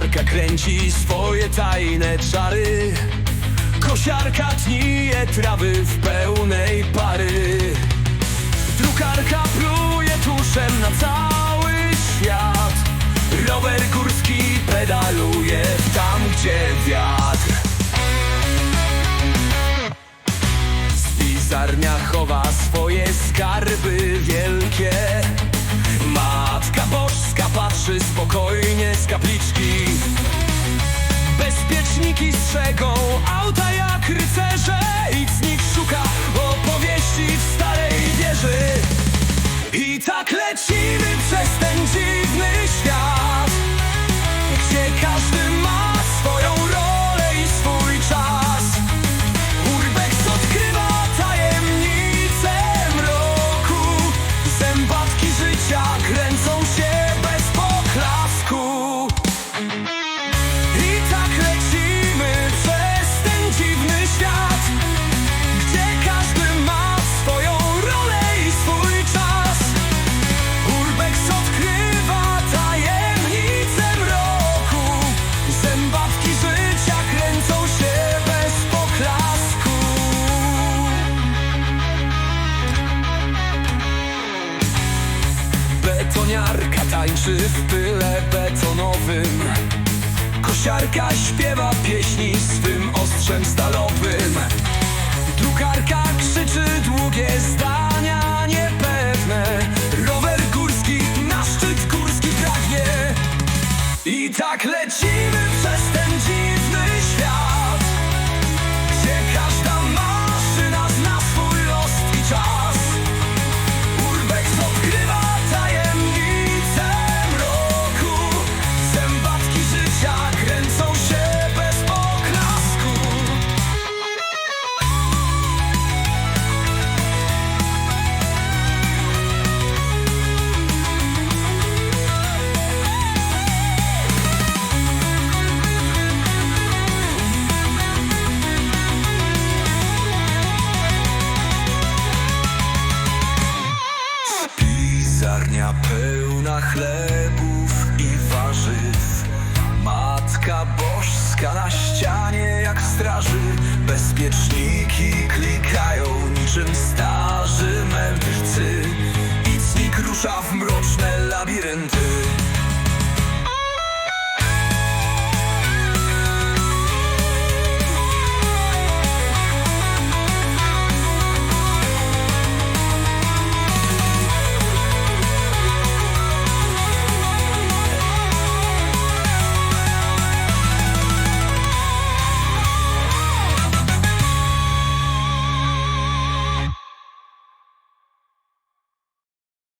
kręci swoje tajne czary. Kosiarka tnije trawy w pełnej pary. Drukarka pluje tuszem na cały świat. Rower górski pedaluje tam, gdzie wiatr. Spisarnia chowa swoje skarby wielkie Bezpieczniki strzegą auta jak rycerze? I z nich szuka opowieści w starej wieży. I tak lecimy przez ten dziwny Betoniarka tańczy w tyle betonowym. Kosiarka śpiewa pieśni swym ostrzem stalowym. Drukarka krzyczy długie zdania niepewne. Rower górski na szczyt górski pragnie. I tak lecimy przez ten pełna chlebów i warzyw. Matka Bożska na ścianie jak straży. Bezpieczniki klikają niczym stale